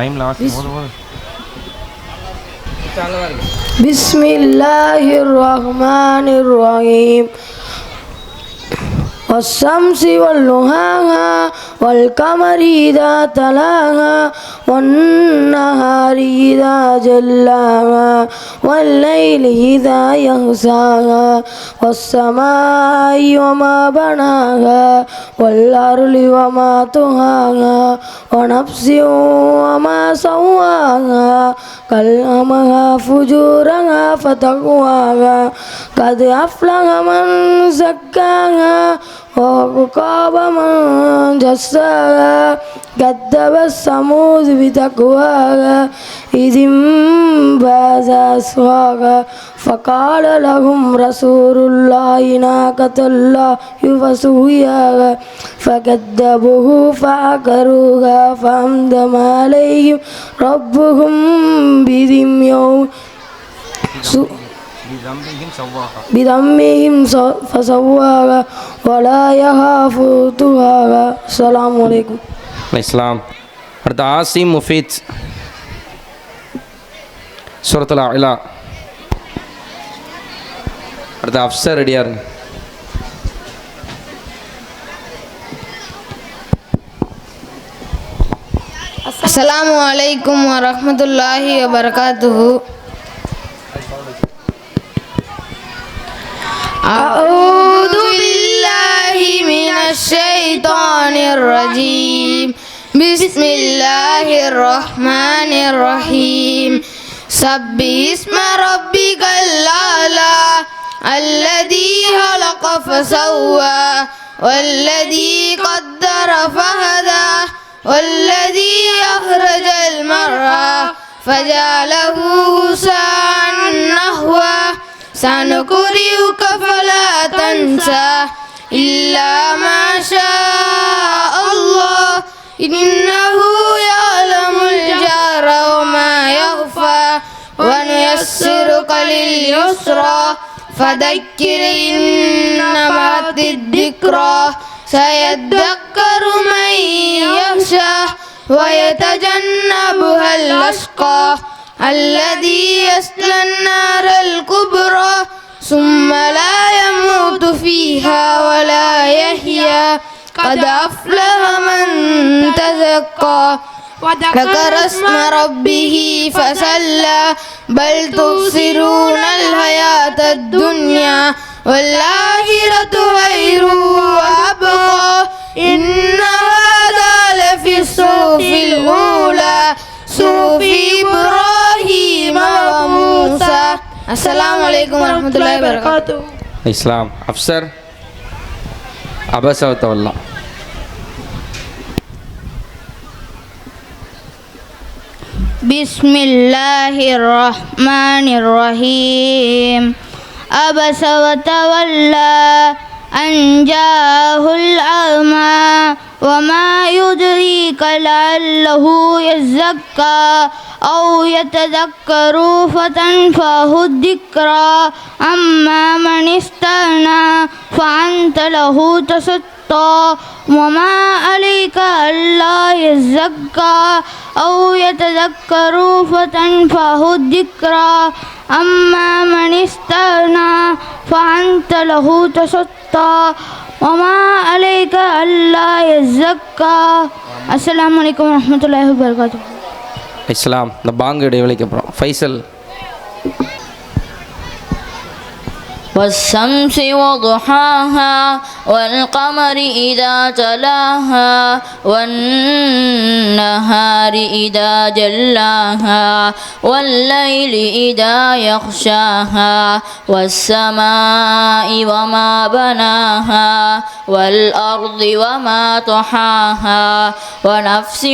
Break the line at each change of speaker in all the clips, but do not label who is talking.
Time last போதும் போதும்
بسم الله الرحمن الرحيم والشمس والضحاها والقمر إذا تلاها والنهار إذا جلاها والليل إذا يغشاها والسماء وما بناها والأرض وما طهاها ونفس وما سواها كلمها فجورها فتقواها قد أفلح من زكاها కోపమంజస్సగా గద్దవ సమూదివిత కువగా ఇదింబదస్వగా ఫకాల లహుం రసూరుల్లాయినా కతుల్లా యువసూయగా ఫగద్దబుహు ఫాకరుగా ఫందమాలయ్యం రబ్బుహుం బిదిమ్యం సు فكذبوه فعقروها فأمدم عليهم ربهم بذم يوم سوء
பிதம்பிகின் சவ்வாகா
بذمهم س- فسواها ولا يخاف طغاها السلام عليكم
இஸ்லாம் அடுத்து ஆசிம் முஃபீத் சூரத்துல அலா அடுத்து அஃப்சர் ரெடியாக இருங்க
அஸ்ஸலாமு அலைக்கும் வரஹ்மத்துல்லாஹி வபரகாத்துஹு أعوذ بالله من الشيطان الرجيم. بسم الله الرحمن الرحيم. سبح اسم ربك الأعلى الذي خلق فسوى والذي قدر فهدى والذي أخرج المرعى فجعله غثاء نحوا سنقرئك فلا تنسى إلا ما شاء الله. إنه يعلم الجهر وما يخفى ونيسرك لليسرى. فذكر إنما الذكرى. سيذكر من يخشى ويتجنبها الأشقى. الذي يصلى النار الكبرى ثم لا يموت فيها ولا يحيا. قد أفلح من تزكى. ذكر اسم ربه فصلى بل تبصرون الحياة الدنيا والآخرة خير وأبقى. Assalamualaikum warahmatullahi
wabarakatuh. Islam, Afsar,
Abbas atau Allah. Bismillahirrahmanirrahim. Abbas atau Allah. Anjahul Alma. Wama يدريك لعله يزكى أو يتذكر فتنفعه الذكرى. أما من استغنى فأنت له تسطى. وما عليك ألا يزكى أو يتذكر فتنفعه الذكرى. أما من استغنى فأنت له تسطى. وما عليك ألا يزكى السلام عليكم ورحمة الله وبركاته
இஸ்லாம் இந்த பாங்கு இடைவெளிக்கு அப்புறம் ஃபைசல்
والشمس وضحاها والقمر إذا تلاها والنهار إذا جلاها والليل إذا يغشاها والسماء وما بناها والأرض وما طحاها ونفس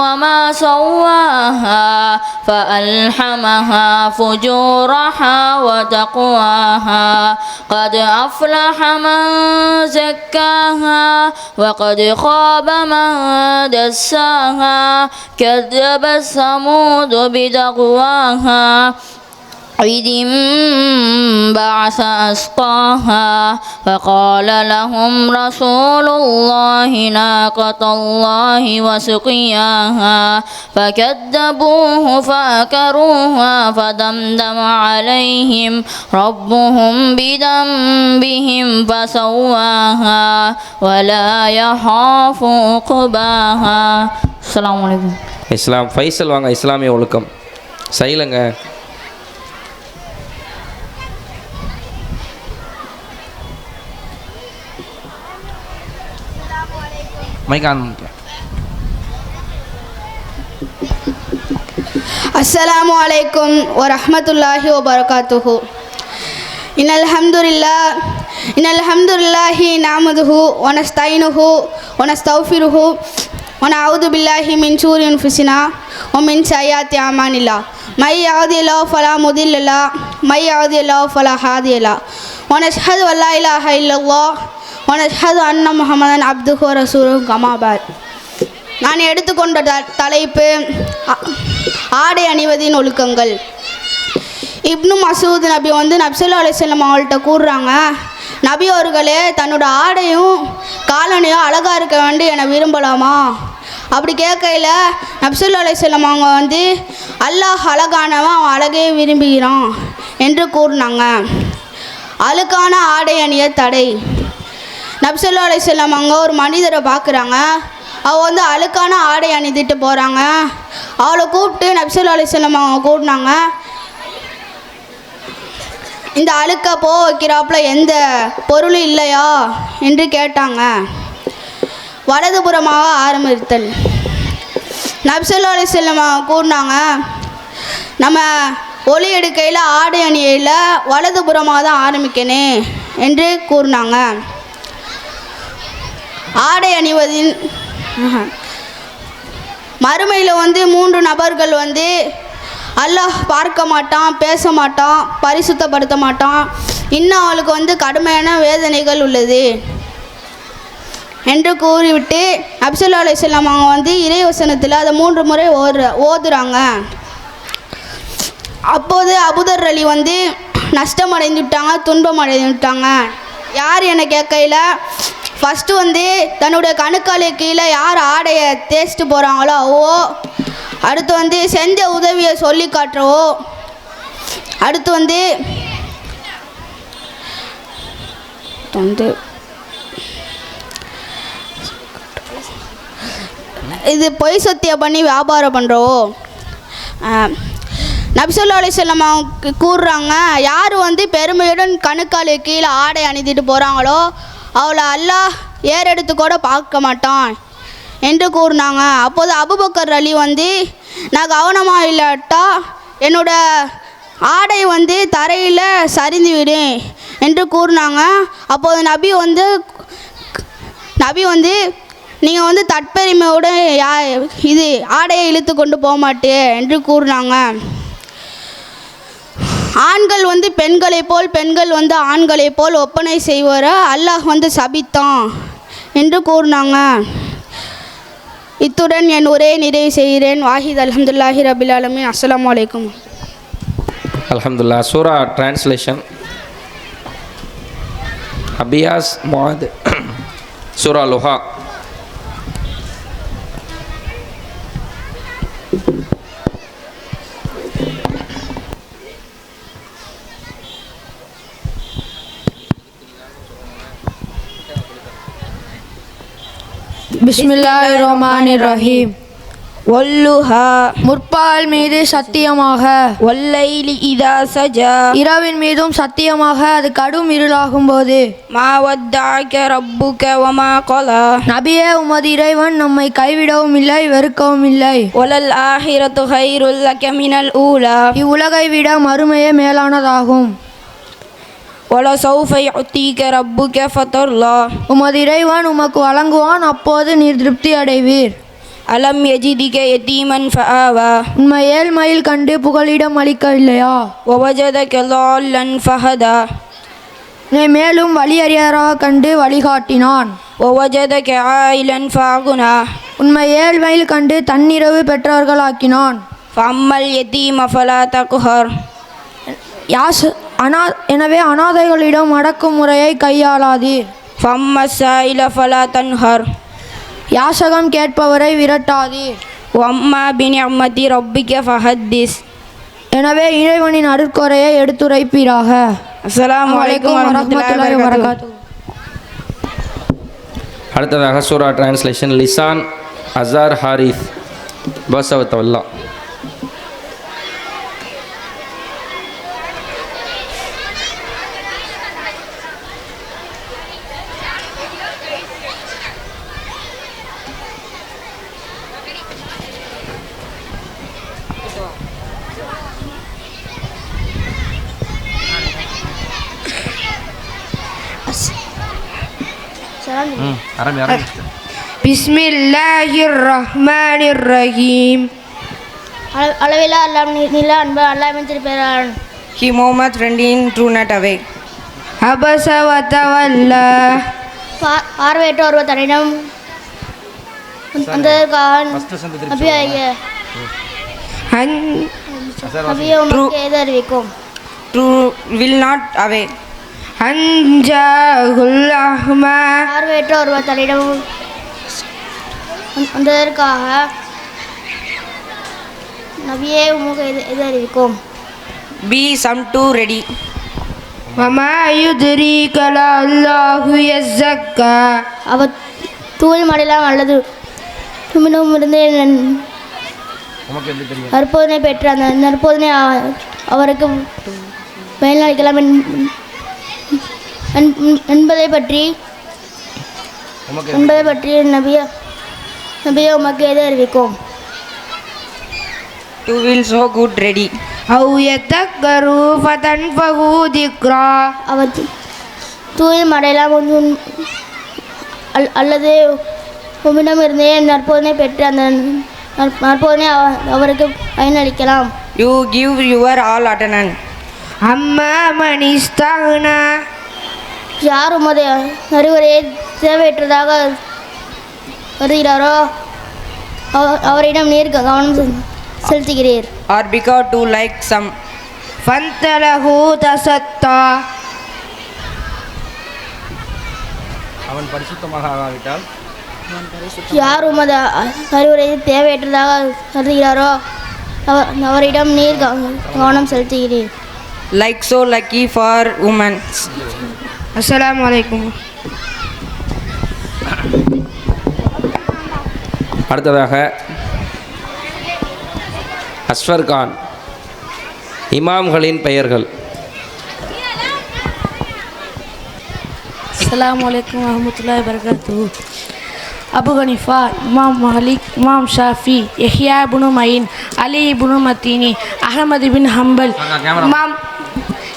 وما سواها فألحمها فجورها وتقواها قد أفلح من زكاها وقد خاب من دساها كذب ثمود بدغواها. إذ انبعث أسقاها فقال لهم رسول الله ناقة الله وسقياها فكذبوه فأكروها فدمدم عليهم ربهم بذنبهم فسواها ولا يخاف عقباها السلام عليكم
இஸ்லாம் ஃபைசல் வாங்க இஸ்லாமிய ஒழுக்கம் சைலங்க மைக்கான்
السلام عليكم ورحمة الله وبركاته إن الحمد لله إن الحمد لله نعمده ونستعينه ونستغفره ونعوذ بالله من شرور أنفسنا ومن سيئات أعمالنا من يهده الله فلا مضل له من يهده الله فلا هادي له ونشهد أن لا إله إلا الله ஒனஷது அண்ண முகமதன் அப்துஹோ ரசூரு கமாபாத் நான் எடுத்துக்கொண்ட த தலைப்பு ஆடை அணிவதின் ஒழுக்கங்கள். இப்னு மசூத் நபி வந்து நப்சல்லா அலிசல்லம் அவங்கள்ட்ட கூறுறாங்க நபி அவர்களே தன்னோட ஆடையும் காலனையும் அழகாக இருக்க வேண்டி என்னை விரும்பலாமா? அப்படி கேட்கையில் நப்சுல்லா அலிசல்லம் அவங்க வந்து அல்லாஹ் அழகானவன் அவன் அழகே விரும்புகிறான் என்று கூறினாங்க. அழுக்கான ஆடை அணிய தடை. நப்சல்லா அலிஸ்லாம் அங்கே ஒரு மனிதரை பார்க்குறாங்க. அவள் வந்து அழுக்கான ஆடை அணிந்துட்டு போகிறாங்க அவளை கூப்பிட்டு நப்சல்லா அலிஸ்லாம் அவங்க கூட்டினாங்க இந்த அழுக்க போக வைக்கிறாப்புல எந்த பொருளும் இல்லையா? என்று கேட்டாங்க. வலதுபுறமாக ஆரம்பித்தல் நப்சல்லா அலிஸ்லாம் அவங்க கூறினாங்க நம்ம ஒளி எடுக்கையில் ஆடை அணியில் வலதுபுறமாக தான் ஆரம்பிக்கணும் என்று கூறினாங்க. ஆடை அணிவதின் மறுமையில் வந்து மூன்று நபர்கள் வந்து அல்லாஹ் பார்க்க மாட்டான் பேச மாட்டான் பரிசுத்தப்படுத்த மாட்டான். இன்னும் அவளுக்கு வந்து கடுமையான வேதனைகள் உள்ளது. என்று கூறிவிட்டு அப்சல்லா அலிஸ்லாம் அவங்க வந்து இறைவசனத்தில் அதை மூன்று முறை ஓதுற ஓதுறாங்க. அப்போது அபுதர் அலி வந்து நஷ்டம் அடைந்துட்டாங்க துன்பம் அடைந்துட்டாங்க யார் என கேட்கையில்? ஃபஸ்ட்டு வந்து தன்னுடைய கணுக்காலி கீழே யார் ஆடையை தேய்ச்சிட்டு போகிறாங்களோ அவோ. அடுத்து வந்து செஞ்ச உதவியை சொல்லி காட்டுறவோ. அடுத்து வந்து வந்து இது பொய் சத்தியம் பண்ணி வியாபாரம் பண்ணுறவோ நபிசல்லா அலிசல்லம் அவங்க கூறுறாங்க யார் வந்து பெருமையுடன் கணுக்காலு கீழே ஆடை அணிந்திட்டு போகிறாங்களோ அவளை அல்லாஹ் ஏறெடுத்து கூட பார்க்க மாட்டான் என்று கூறினாங்க. அப்போது அபுபக்கர் அலி வந்து நான் கவனமாக இல்லாட்டா என்னோட ஆடை வந்து தரையில் சரிந்து விடும் என்று கூறினாங்க. அப்போது நபி வந்து நபி வந்து நீங்கள் வந்து தற்பெருமையோட யா இது ஆடையை இழுத்து கொண்டு போக மாட்டே என்று கூறினாங்க. ஆண்கள் வந்து பெண்களைப் போல் பெண்கள் வந்து ஆண்களைப் போல் ஒப்பனை செய்வர அல்லாஹ் வந்து சபித்தான் என்று கூறினாங்க. இத்துடன் என் ஒரே நிறைவு செய்கிறேன். வாஹித் அலமதுல்லாஹி ரபில் அலமின் அஸ்ஸலாமு அலைக்கும்.
அலமதுல்லா சூரா டிரான்ஸ்லேஷன். அபியாஸ் மொஹத் சூரா லுஹா.
பிஸ்மில்லாஹிர் ரஹ்மானிர் ரஹீம்
ஒல்லுஹா
முற்பால் மீது சத்தியமாக.
ஒல்லைலி இதா சஜா.
இரவின் மீதும் சத்தியமாக அது கடும் இருளாகும் போது
மா வத்தாக்க ரப்புக்க வமா கொலா.
நபியே உமது இறைவன் நம்மை கைவிடவும் இல்லை வெறுக்கவும் இல்லை.
ஒலல் ஆஹிரத்து ஹைருல் மினல் ஊலா.
இவ்வுலகை விட மறுமையே மேலானதாகும்.
ஒல சௌஃபை ஒத்தீக்க ரப்புக்க ஃபதர்லா.
உமது இறைவன் உமக்கு வழங்குவான் அப்போது நீர் திருப்தி அடைவீர்.
அலம் யஜிதிக யதீமன் ஃபஆவா
உண்மை ஏழ்மையில் கண்டு புகலிடம் அளிக்கவில்லையா?
வவஜதக லால்லன் ஃபஹதா.
உன்னை மேலும் வழி அறியாராக கண்டு வழிகாட்டினான்.
வவஜதக ஆயிலன் ஃபஅகுனா
உண்மை ஏழ்மையில் கண்டு தன்னிரவு பெற்றவர்களாக்கினான்.
ஃபஅம்மல் யதீம ஃபலா தகுஹர்.
யாஸ் அனா எனவே அனாதைகளிடம் அடக்குமுறையை கையாளாதி
ஃபம்ம சாயில ஃபலா தன்ஹர்.
யாசகம் கேட்பவரை விரட்டாதி
வம்மா பின் அம்மதி ரொப்பிக்க ஃபஹத்திஸ்.
எனவே இறைவனின் அருட்குறையை எடுத்துரைப்பீராக.
அஸ்லாம் வலைக்கம் வரமத்துல்லாஹி வரகாத்து
அடுத்ததாக சூரா டிரான்ஸ்லேஷன் லிசான் அசார் ஹாரிஸ் பசவத்தவல்லா
பிஸ்மில்லாஹிர் ரஹ்மானிர்
ரஹீம் அளவிலா அல்லாம் நிலா அன்பு அல்லாமின்
திருப்பேரான் ஹி முகமது ரெண்டின் ட்ரூ நாட்
அவே அபச
வத்தவல்ல பார்வையிட்ட ஒருவர் தன்னிடம்
வந்ததற்கான்
அபியா ஐயா அபியா அறிவிக்கும்
ட்ரூ வில்
நாட் அவே அஞ்சாகுல்லாஹுமா.
பார்வையற்ற ஒருவர் தன்னிடம் வந்ததற்காக நவியே உமக்கு எது எது அறிவிக்கும்?
Be some two ready.
மமா யுதிரி கலா அல்லாஹு
எஸ்ஸக்கா அவ தூள் மடலாம் அல்லது துமினும் பெற்ற அந்த நற்போதனை அவருக்கு மேல்நாள் என்பதை பற்றி என்பதை பற்றி நபிய நபிய உமக்கு எதை அறிவிக்கும்?
You will so good ready
அவ் எத்தக்கரு ஃபதன் ஃபஹூ
திக்ரா. அவர் தூயம் மடையெல்லாம் ஒன்று அல் அல்லது உம்மிடம் இருந்தே நற்போதனை பெற்று அந்த நற்போதனை அவருக்கு பயனளிக்கலாம்.
You give your all
attention அம்மா மணிஸ்தானா
யார் உமது அறிவுரையை தேவையற்றதாக வருகிறாரோ அவரிடம் நீர் கவனம் செலுத்துகிறீர்.
ஆர் பிகா டு லைக் சம்.
ஃபந்தலஹு தசத்தா.
அவன் பரிசுத்தமாக ஆகாவிட்டால்?
யார் உமது அறிவுரையை தேவையற்றதாக கருதுகிறாரோ? அவர் அவரிடம் நீர் கவனம் செலுத்துகிறீர்.
Like so lucky for women's
அஸ்லாம் வலைக்கும்
அடுத்ததாக அஸ்வர் இமாம்களின் பெயர்கள்.
அஸ்லாம் வலைக்கம் வரமத்துல்லா வர்கத்து அபு ஹனிஃபா இமாம் மலிக் இமாம் ஷாஃபி எஹியா புனு மயின் அலி புனு மத்தீனி அகமது பின் ஹம்பல் இமாம்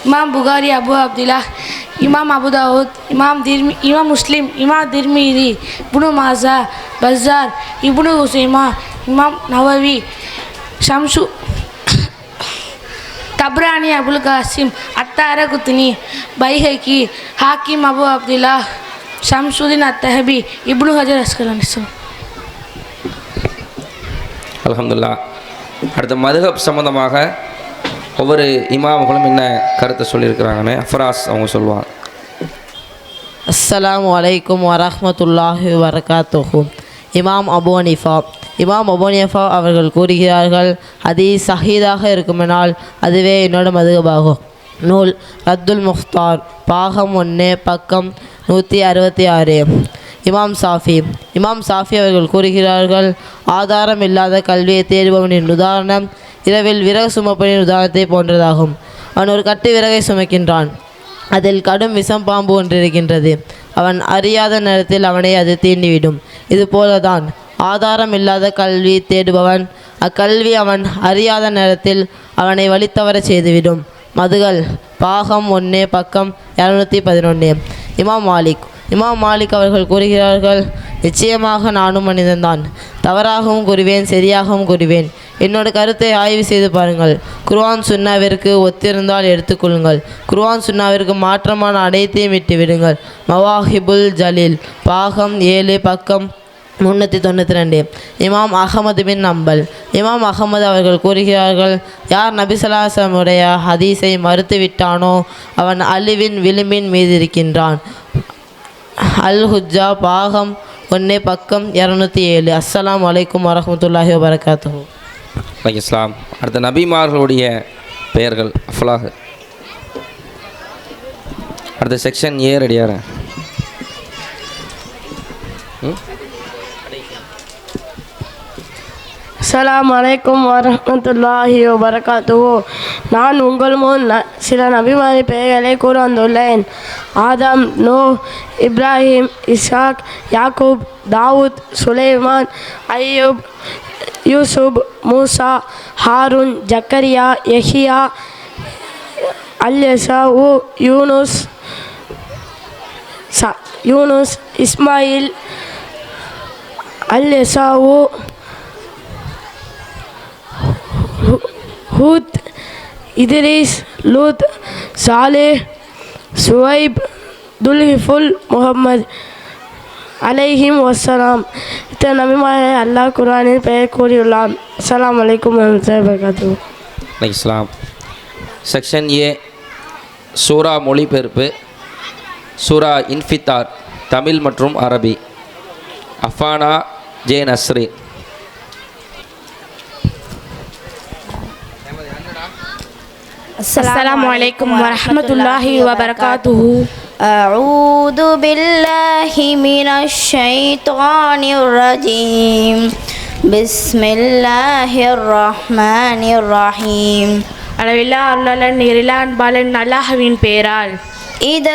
இமாம் புகாரி அபு அப்துல்லா இமாம் அபுதாவுத் இமாம் திர்மி இமாம் முஸ்லீம் இமாம் திர்மீதி இப்னு மாசா பஸார் இப்னு உசைமா இமாம் நவவி ஷம்சு தப்ரானி அபுல் காசிம் அத்தார குத்தினி பைஹக்கி ஹாக்கிம் அபு அப்துல்லா ஷம்சுதீன் அத்தஹபி இப்னு ஹஜர் அஸ்கலானி
அலமதுல்லா அடுத்த மதுஹப் சம்மந்தமாக ஒவ்வொரு இமாம்களும் என்ன கருத்தை சொல்லியிருக்கிறாங்கன்னு அஃபராஸ் அவங்க சொல்லுவாங்க.
அஸ்லாம் வலைக்கும் வரமத்துல்லாஹி வரகாத்துஹு இமாம் அபு இமாம் அபு அவர்கள் கூறுகிறார்கள் அது சஹீதாக இருக்குமெனால் அதுவே என்னோட மதுகபாகும். நூல் ரத்துல் முஃப்தார். பாகம் ஒன்று பக்கம் நூற்றி அறுபத்தி ஆறு. இமாம் சாஃபி. இமாம் சாஃபி அவர்கள் கூறுகிறார்கள் ஆதாரம் இல்லாத கல்வியை தேடுபவனின் உதாரணம் இரவில் விறகு சுமப்பனின் உதாரணத்தை போன்றதாகும். அவன் ஒரு கட்டு விறகை சுமக்கின்றான். அதில் கடும் விஷம் பாம்பு ஒன்று இருக்கின்றது அவன் அறியாத நேரத்தில் அவனை அது தீண்டிவிடும். இது போலதான் ஆதாரம் இல்லாத கல்வி தேடுபவன் அக்கல்வி அவன் அறியாத நேரத்தில் அவனை வழித்தவர செய்துவிடும். மதுகள் பாகம் ஒன்று பக்கம் இரநூத்தி பதினொன்று இமாம் மாலிக் இமாம் மாலிக் அவர்கள் கூறுகிறார்கள் நிச்சயமாக நானும் மனிதன்தான். தவறாகவும் கூறுவேன் சரியாகவும் கூறுவேன். என்னோட கருத்தை ஆய்வு செய்து பாருங்கள். குர்வான் சுன்னாவிற்கு ஒத்திருந்தால் எடுத்துக்கொள்ளுங்கள் குர்வான் சுன்னாவிற்கு மாற்றமான அனைத்தையும் விட்டு விடுங்கள். மவாஹிபுல் ஜலீல் பாகம் ஏழு பக்கம் முன்னூற்றி தொண்ணூற்றி ரெண்டு. இமாம் அகமது பின் நம்பல். இமாம் அகமது அவர்கள் கூறுகிறார்கள் யார் நபிசலாசமுடைய ஹதீஸை மறுத்துவிட்டானோ அவன் அழிவின் விளிம்பின் மீது இருக்கின்றான். அல் ஹுஜா பாகம் ஒன்று பக்கம் இரநூத்தி ஏழு. அஸ்லாம் அலைக்கும் வரமத்துல்லாஹி வரகாத்து
அலைஹி இஸ்லாம் அடுத்த நபிமார்களுடைய பெயர்கள். அஃபலாக அடுத்த செக்ஷன் ஏ ம்?
அஸ்லாம் வலைக்கும் வரமத்துல்லாஹி வரகாத்துவோ நான் உங்கள் முன் ந- சில நபிமாரி பெயர்களை கூற வந்துள்ளேன் ஆதம் நூ இப்ராஹிம் இஷாக் யாக்கூப் தாவூத் சுலைமான் ஐயூப் யூசுப் மூசா ஹாரூன் ஜக்கரியா யஹியா அல்யசாவு யூனுஸ் யூனுஸ் இஸ்மாயில் அல் அல்யசாவு ஹூத் இதரிஸ் லூத் சாலே சுவைப் துல்ஹிஃபுல் முகம்மது அலைஹிம் வசலாம் இத்தனை நபிமாரை அல்லாஹ் குர்ஆனில் பெயர் கூறியுள்ளான். அஸ்லாம் அலைக்கும் வரமத்துல்லாஹி
இஸ்லாம் செக்ஷன் ஏ சூரா மொழிபெயர்ப்பு சூரா இன்ஃபித்தார் தமிழ் மற்றும் அரபி. அஃபானா ஜே நஸ்ரீன்
السلام عليكم ورحمة الله وبركاته
أعوذ بالله من الشيطان الرجيم بسم الله الرحمن الرحيم
அளவில்லா அருளாளன் நேரிலா அன்பாளன் அல்லாஹ்வின் பெயரால்
இத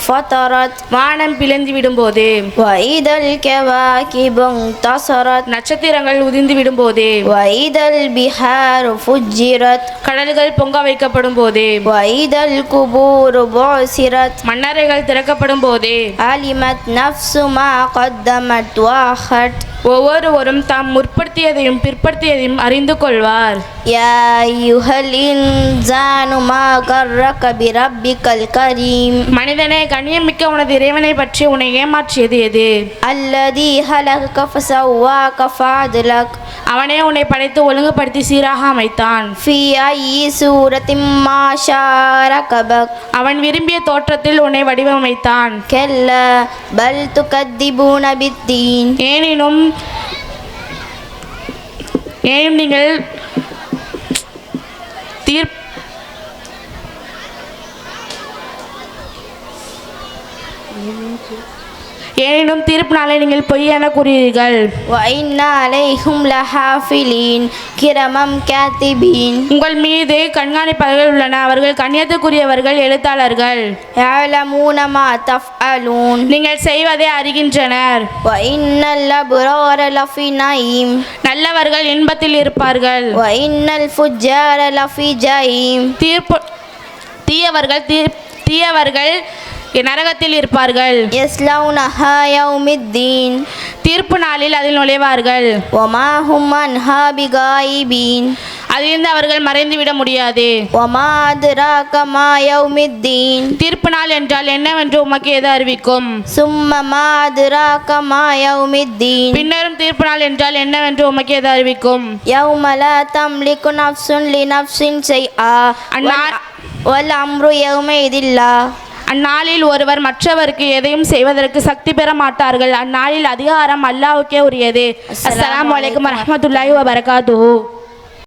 ஃபதரத்
வானம் பிளந்து விடும்போது
வைதல் கெவாகிபுங் தசரத்
நட்சத்திரங்கள் உதிந்து விடும்போது
வைதல் பிஹார் ஃபுஜிரத்
கடல்கள் பொங்க வைக்கப்படும் போது
வைதல் குபூர் பாசிரத்
மன்னரைகள் திறக்கப்படும் போது
அலிமத் நஃப்சுமா கத்தமத் வாஹட்
ஒவ்வொருவரும் தாம் முற்படுத்தியதையும் பிற்படுத்தியதையும் அறிந்து கொள்வார்.
யா யுஹலின் ஜானுமா கர்ரக பிரப்பிகல் கரீம்.
மனிதனே கண்ணியமிக்க உனது இறைவனை பற்றி உன்னை ஏமாற்றியது எது?
அல்லதி ஹலக ஃபசவ்வா கஃபாதுலக்
அவனே உன்னை படைத்து ஒழுங்குபடுத்தி சீராக அமைத்தான்.
ஃபி ஐ சூரத்திம் மாஷார கபக்
அவன் விரும்பிய தோற்றத்தில் உன்னை வடிவமைத்தான்.
கெல்ல பல் துகத்திபூன பித்தீன்.
ஏனினும் ஏன் நீங்கள் தீர் எனினும் தீர்ப்பு நாளை நீங்கள் பொய்யான என கூறுகிறீர்கள்.
ஒயின்னா அலைஹும் லஹாஃபிலீன். கிரமம் கேத்திபீன்.
உங்கள் மீது கண்காணிப்பாளர்கள் உள்ளன. அவர்கள் கண்ணியத்துக்குரியவர்கள் எழுத்தாளர்கள்.
யாலமூனமா தஃப் அலூன்
நீங்கள் செய்வதை அறிகின்றனர்.
வைன்னல் அபுரோர லஃபி நயீம்
நல்லவர்கள் இன்பத்தில் இருப்பார்கள்.
வைன்னல் ஃபுஜார லஃபி ஜயீம்
தீர்ப்பு தீயவர்கள் தீ தீயவர்கள் நரகத்தில் இருப்பார்கள்.
யஸ்லவுனஹா யௌமித்தீன்.
தீர்ப்பு நாளில் அதில் நுழைவார்கள்.
ஒமா ஹுமன் ஹாபிகாயிபீன்.
அதிலிருந்து அவர்கள் மறைந்துவிட முடியாது.
ஒமா துராகமா யௌமித்தீன்.
தீர்ப்பு நாள் என்றால் என்னவென்று உமக்கு எது அறிவிக்கும்?
சும்மமா துராகமா யௌமித்தீன்.
பின்னரும் தீர்ப்பு நாள் என்றால் என்னவென்று உமக்கு எது அறிவிக்கும்?
யௌமல தம்லிக்கு நஃப்சுன் லி நஃப்சின் செய்
ஆ
அன்னார் வல் அம்ரு எவுமே இதில்லா.
அந்நாளில் ஒருவர் மற்றவருக்கு எதையும் செய்வதற்கு சக்தி பெற மாட்டார்கள். அந்நாளில் அதிகாரம் அல்லாஹ்வுக்கே உரியது. அஸ்ஸலாமு அலைக்கும் வரஹ்மத்துல்லாஹி வபரகாத்துஹு.